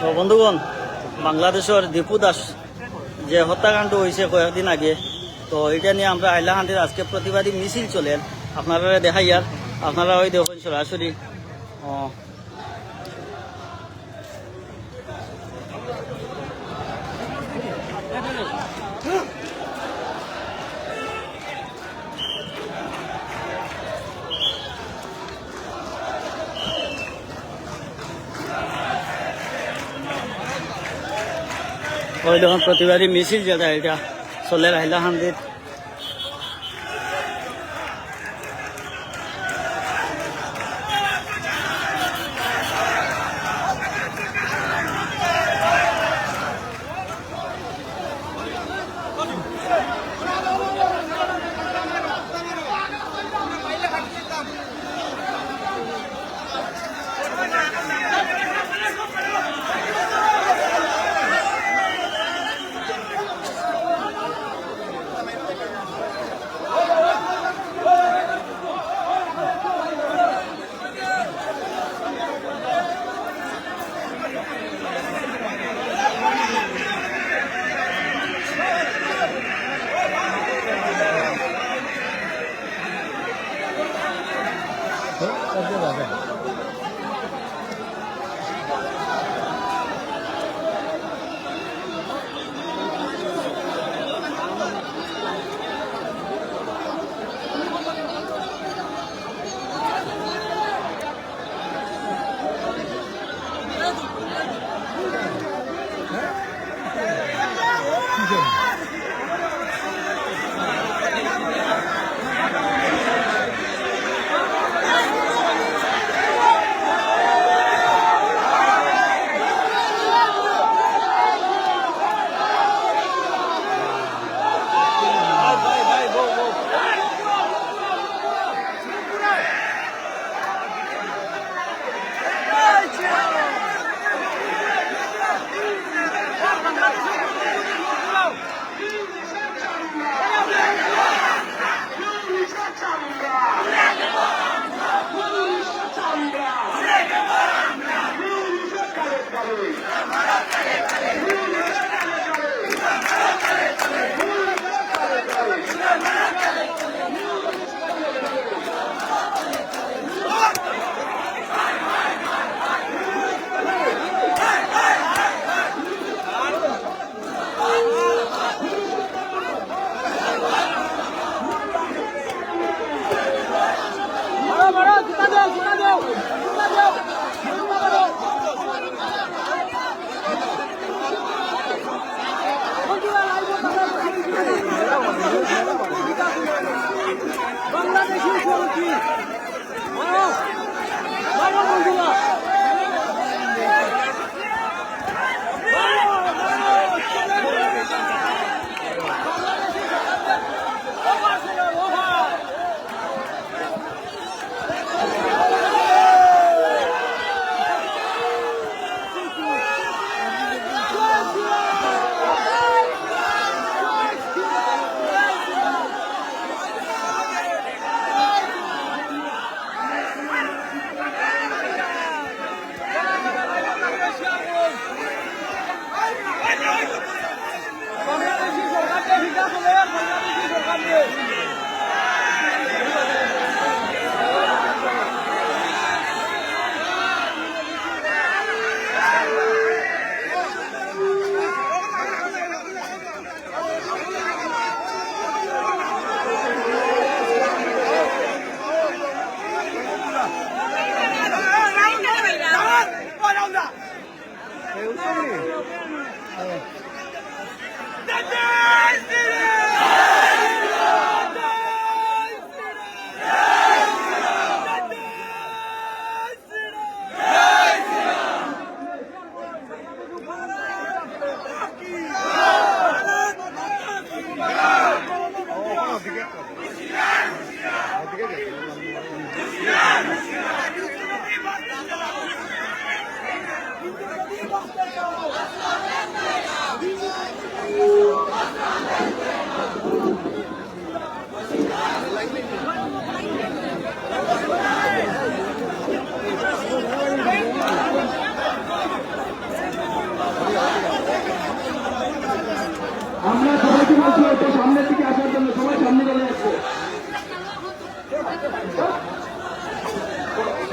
তো বন্ধুগণ, বাংলাদেশের দীপু দাস যে হত্যাকাণ্ড হয়েছে কয়েকদিন আগে, তো এটা নিয়ে আমরা আইলাহান্দির আজকে প্রতিবাদী মিছিল চলেন আপনারা দেখাই আর, আপনারা ওই দেখুন সরাসরি। ওই দেখুন প্রতিবারই মিছিল যেটা এটা। চলে আহিলা বাংলাদেশি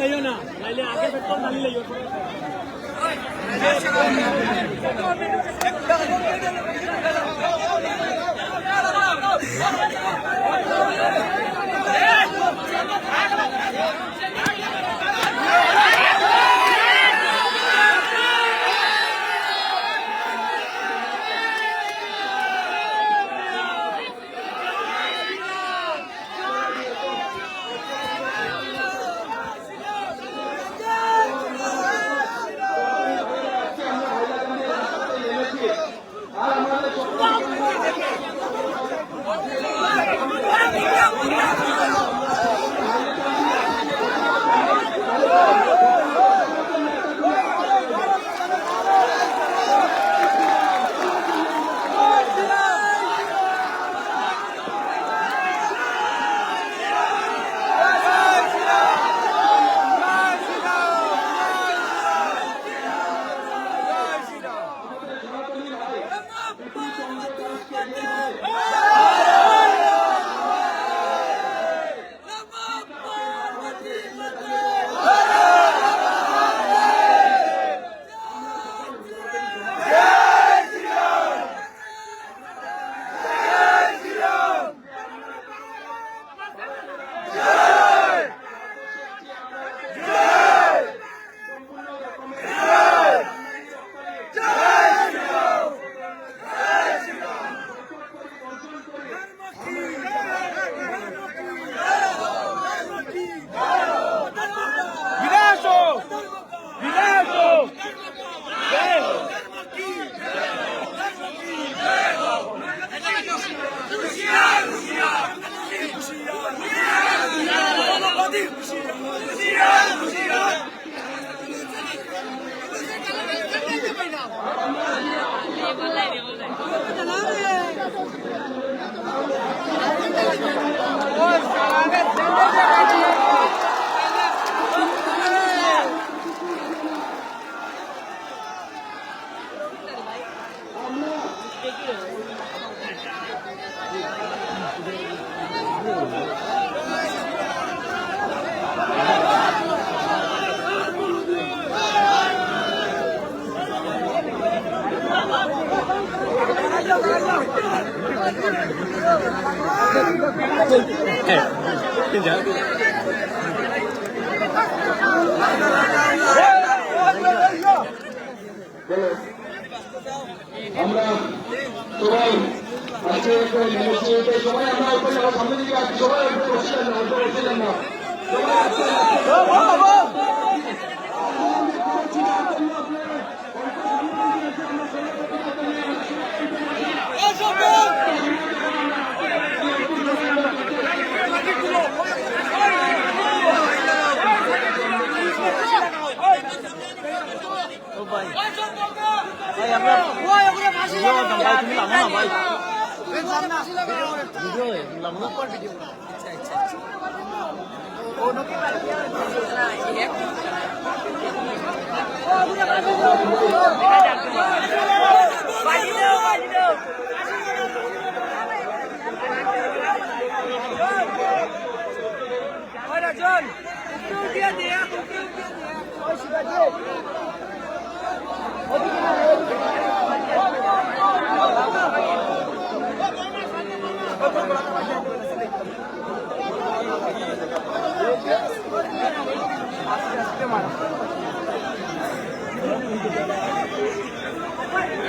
আমরা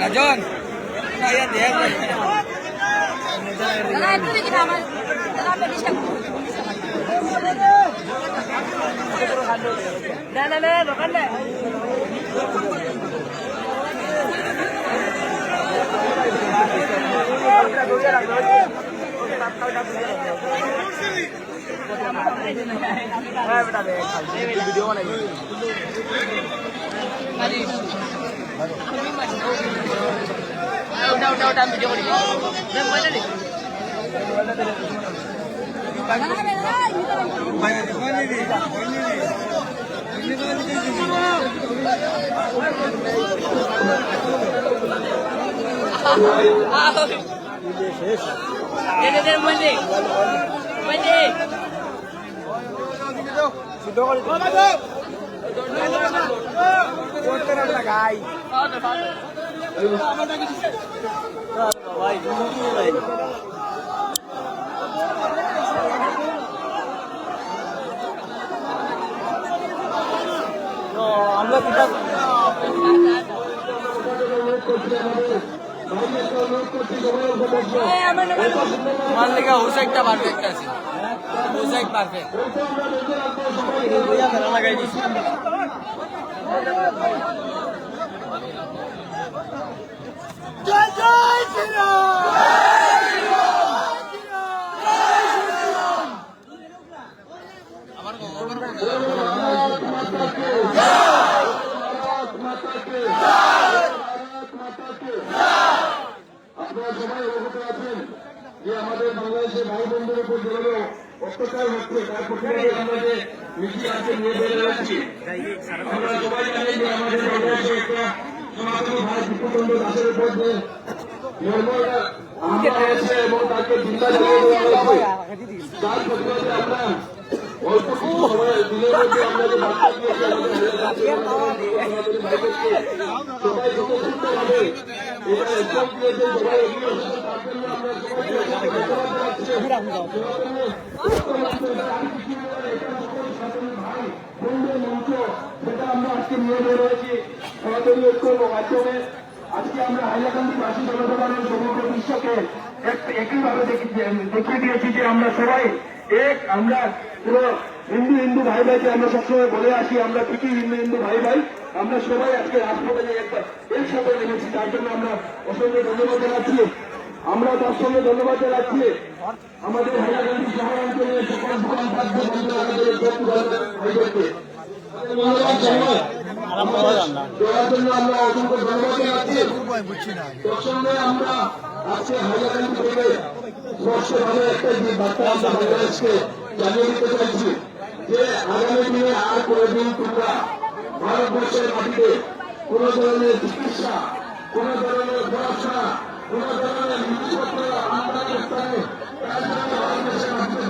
রাজন না না না দোকান না ওটা ওটা ওটা ভিডিও করি মন্দির আমরা কিতাব মাল্লিকা হোসাইকটা পারফেক্ট আছে। হোসাইক পারফেক্ট লাগাই দিছি আপনারা সবাই অবগত আছেন যে আমাদের বাংলাদেশের ভাই বোনদের উপর যেভাবে অত্যাচার হচ্ছে তার প্রতিবাদে আমরা যে মিছিল আজকে নিয়ে বেড়ে যাচ্ছি আমরা সবাই জানি যে আমাদের বাংলাদেশে একটা সনাতনী ভাই বিপুচন্দ্র দাসের উপর যে নির্মল হামলা হয়েছে এবং তাকে চিন্তা জানিয়ে দেওয়া হয়েছে তার প্রতিবাদে আমরা অল্প কিছু সময় দিনের মধ্যে আমরা যে বার্তা দিয়েছি আমরা আজকে আমরা হাইলাকান্দিবাসী জনসাধারণ সমগ্র বিশ্বকে এক- একইভাবে দেখি- দেখিয়ে দিয়েছি যে আমরা সবাই এক আমরা হিন্দু হিন্দু ভাই ভাইকে আমরা সবসময় বলে আসি, আমরা ঠিকই হিন্দু হিন্দু ভাই ভাই। আমরা সবাই আজকে রাজপথে একবার একসাথে নেমেছি, তার জন্য আমরা অসংখ্য ধন্যবাদ জানাচ্ছি। আমরা তার সঙ্গে ধন্যবাদ জানাচ্ছি। আমাদের হাইলাকান্দি শহরাঞ্চলে সকল আমরা অসংখ্য যে আমরা আগামী দিনে আর কোনোদিন তোমরা ভারতবর্ষের মাটিতে কোন ধরনের চিকিৎসা, কোন ধরনের পড়াশোনা, কোন ধরনের জিনিসপত্র আমদানি স্থানে ভারতবর্ষের মাটিতে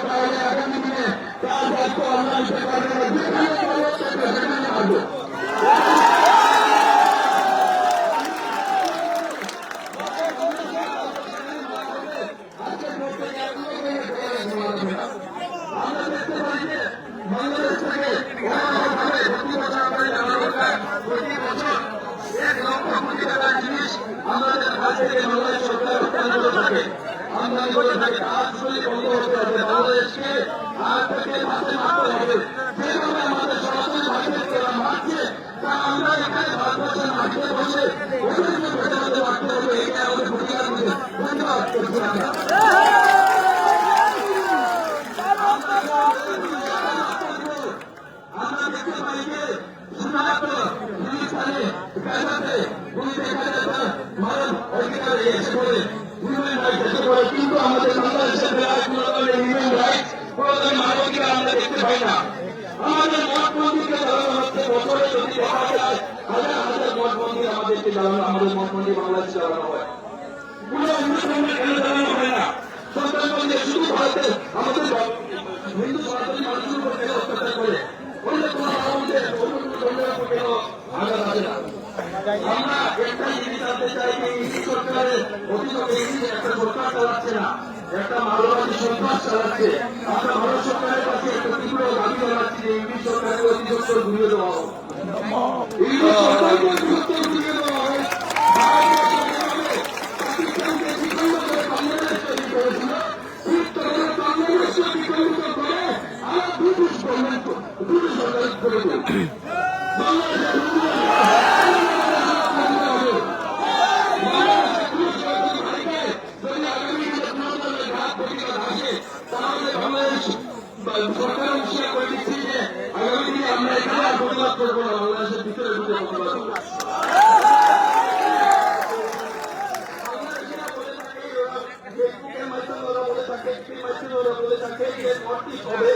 তাহলে আগামী দিনে তার দায়িত্ব আমরা নিতে পারব যেখানে পারব সেখানে পারব বাংলাদেশ থেকে ভাবে প্রতি বছর আমাদের জনসংখ্যা প্রতি বছর এক লক্ষ কোটি টাকার জিনিস আমাদের কাছ থেকে বাংলাদেশ সরকার রপ্তানি করে থাকে আমদানি করে থাকে কাজগুলি বন্ধ হতে হবে বাংলাদেশকে আর থেকে ভাষায় মারতে হবে চাই আমরা একটাই জিনিস জানতে চাই যে ইংলিশ সরকারের অতীতে ইংলিশ একটা সরকার চালাচ্ছে না একটা মানববাদী সন্ত্রাস চালাচ্ছে আমরা ভারত সরকারের কাছে একটা তীব্র দাবি জানাচ্ছি যে ইংলিশ সরকারের অধিদপ্তর ঘুরিয়ে দেওয়া হোক ইংলিশ সরকারের অধিদপ্তর ঘুরিয়ে দেওয়া হোক বাংলাদেশ বলে থাকে যে নোটিশ হবে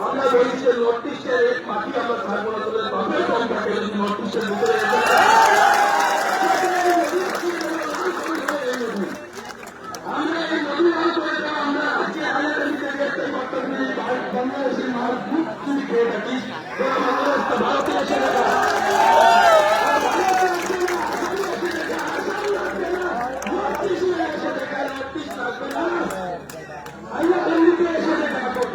আমরা বলি যে নোটিশের এক পাখি আমরা থাকব না তোদের বাপের কম থাকে। নোটিশের ভিতরে আমরা এই নদী মাছ করে দেবো আমরা আজকে আমাদের নিজেদের একটাই বক্তব্য নিয়ে ভারত বাংলাদেশের মাছ খুব চুরি খেয়ে থাকি তোরা বাংলাদেশ তো ভারতে এসে দেখা আমরা দিল্লিতে এসে দেখা করব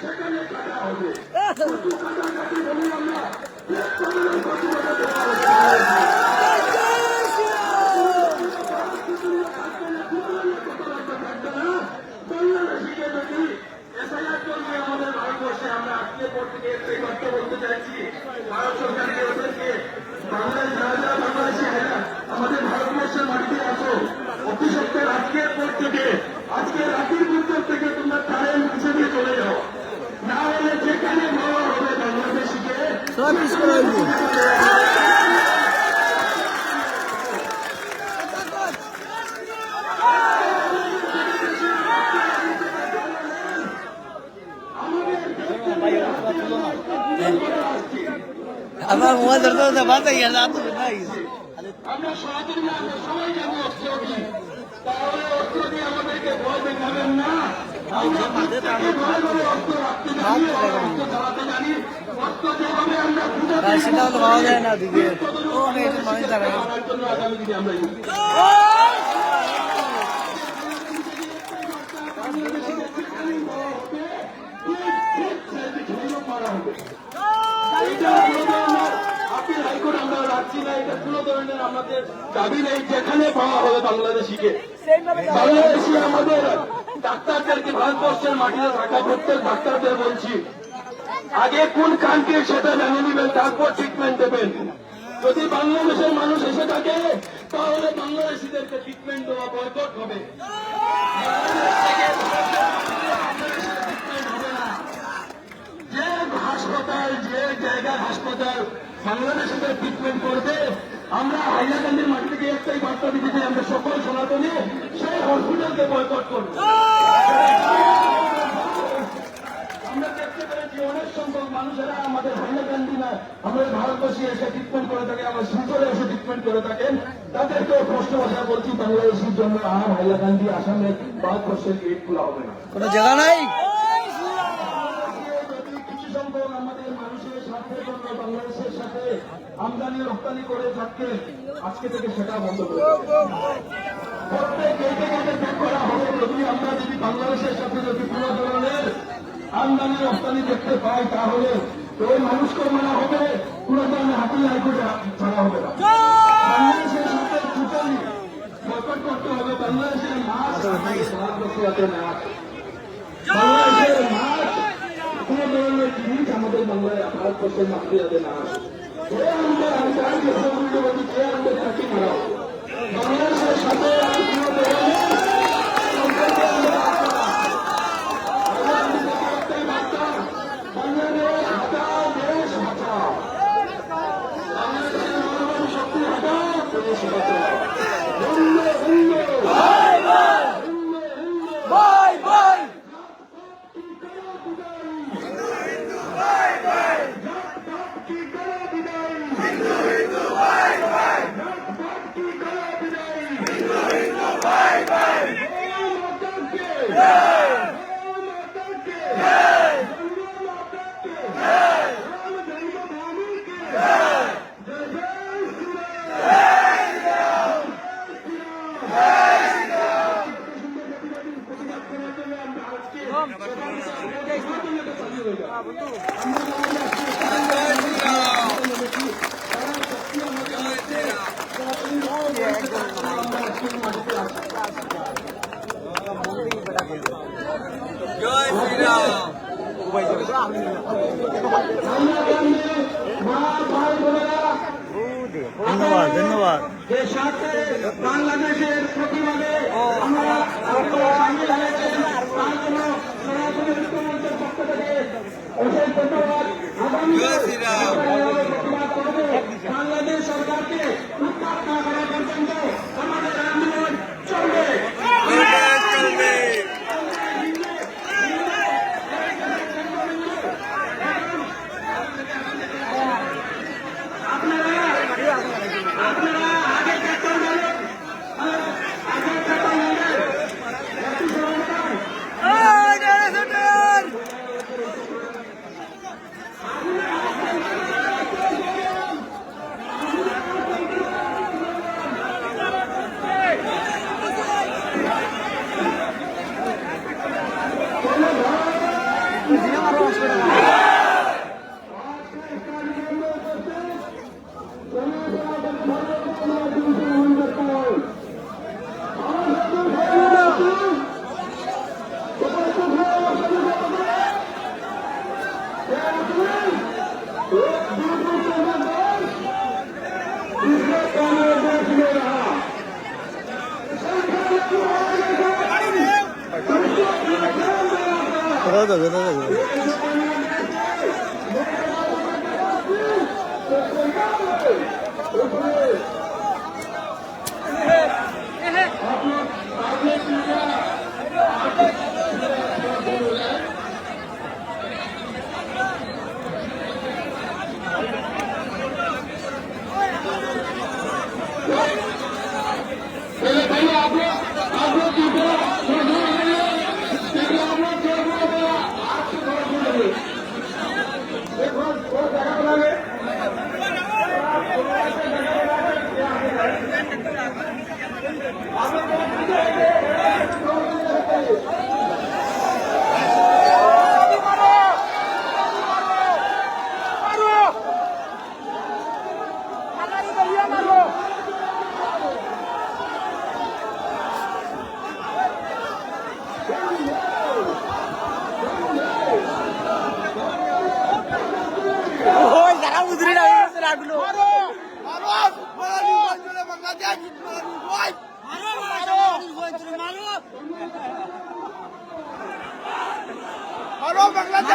সেখানে টাকা হবে কিন্তু কাটাকাটি বলি আমরা বাংলাদেশিকে যদি এসআইআর করবে আমাদের ভারতবর্ষে আমরা আজকে পর থেকে একটাই কথা বলতে চাইছি ভারত সরকারকে ওদেরকে বাংলাদেশ যারা যারা বাংলাদেশে হেরা আমাদের ভারতবর্ষের মাটিতে আসো অতি সত্ত্বের আজকের পর থেকে আজকে রাতের ভিতর থেকে তোমরা কারেন্ট হিসেবে চলে যাও না হলে যেখানে ভাবা হবে বাংলাদেশিকে সব মিস করে আমার মোবাইল হয়ে গেছে আর নাই আমরা সহজে আমরা সবাই জানি অস্ত্র তাহলে অস্ত্র আমাদেরকে ভয় দেখাবেন না। আমরা প্রত্যেকে ভয় করে অস্ত্র রাখতে জানি অস্ত্র চালাতে জানি। অস্ত্র যেভাবে আমরা বুঝাতে সেটা তো পাওয়া যায় না দিকে। ও অনেক মানুষ দাঁড়ায় আগামী দিনে আমরা ইউজ করব। এটা ধরনের আমরা রাখছি না এটা কোনো ধরনের আমাদের দাবি নেই যেখানে পাওয়া হবে বাংলাদেশিকে। বাংলাদেশি আমাদের ডাক্তারদেরকে ভারতবর্ষের মাটিতে থাকা প্রত্যেক ডাক্তারদের বলছি আগে কোন কান্ট্রির সেটা জানে নেবেন তারপর ট্রিটমেন্ট দেবেন। যদি বাংলাদেশের মানুষ এসে থাকে তাহলে বাংলাদেশিদেরকে ট্রিটমেন্ট দেওয়া বয়কট হবে। যে হাসপাতাল যে জায়গার হাসপাতাল বাংলাদেশের ট্রিটমেন্ট করবে আমরা হাইলাকান্দির মাটি থেকে একটাই বার্তা দিতে চাই আমরা সকল সনাতনী সেই হসপিটালকে বয়কট করব। আমরা দেখতে পেরেছি অনেক সংখ্যক মানুষেরা আমাদের হাইলাকান্দি না আমাদের ভারতবর্ষে এসে ট্রিটমেন্ট করে থাকে আমার শিলচরে এসে ট্রিটমেন্ট করে থাকেন তাদেরকেও স্পষ্ট ভাষায় বলছি বাংলাদেশের জন্য আর হাইলাকান্দি আসামের ভারতবর্ষের গেট খোলা হবে না। কোনো জায়গা নাই? কিছু সংখ্যক আমাদের মানুষের স্বার্থের জন্য বাংলাদেশের আমদানি রপ্তানি করে থাকতে আজকে থেকে সেটা বন্ধ করে প্রত্যেক গেটে গেটে চেক করা হবে যদি আমরা যদি বাংলাদেশের সাথে যদি কোনো ধরনের আমদানি রপ্তানি দেখতে পাই তাহলে ওই মানুষকে মানা হবে কোনো ধরনের হাইকোর্টে ছাড়া হবে না। বাংলাদেশের সাথে টোটালি বয়কট করতে হবে বাংলাদেশের মাছ। বাংলাদেশের মাছ। কোনো ধরনের জিনিস আমাদের বাংলায় ভারতবর্ষের মাতৃ যাতে না আসে। যে আমাদের তাকে মারা বাংলাদেশের সাথে আর কোনো ধরনের সম্পর্ক আমরা রাখব না। আগামী দিনে একটাই বার্তা, বাংলাদেশ হাটাও, দেশ হাটাও। বাংলাদেশের মনোবল শক্তি হাটাও, দেশ বাঁচাও। বন্ধ, বন্ধ। বন্ধ, বন্ধ। বাই বাই ধন্যবাদ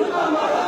ধন্যবাদ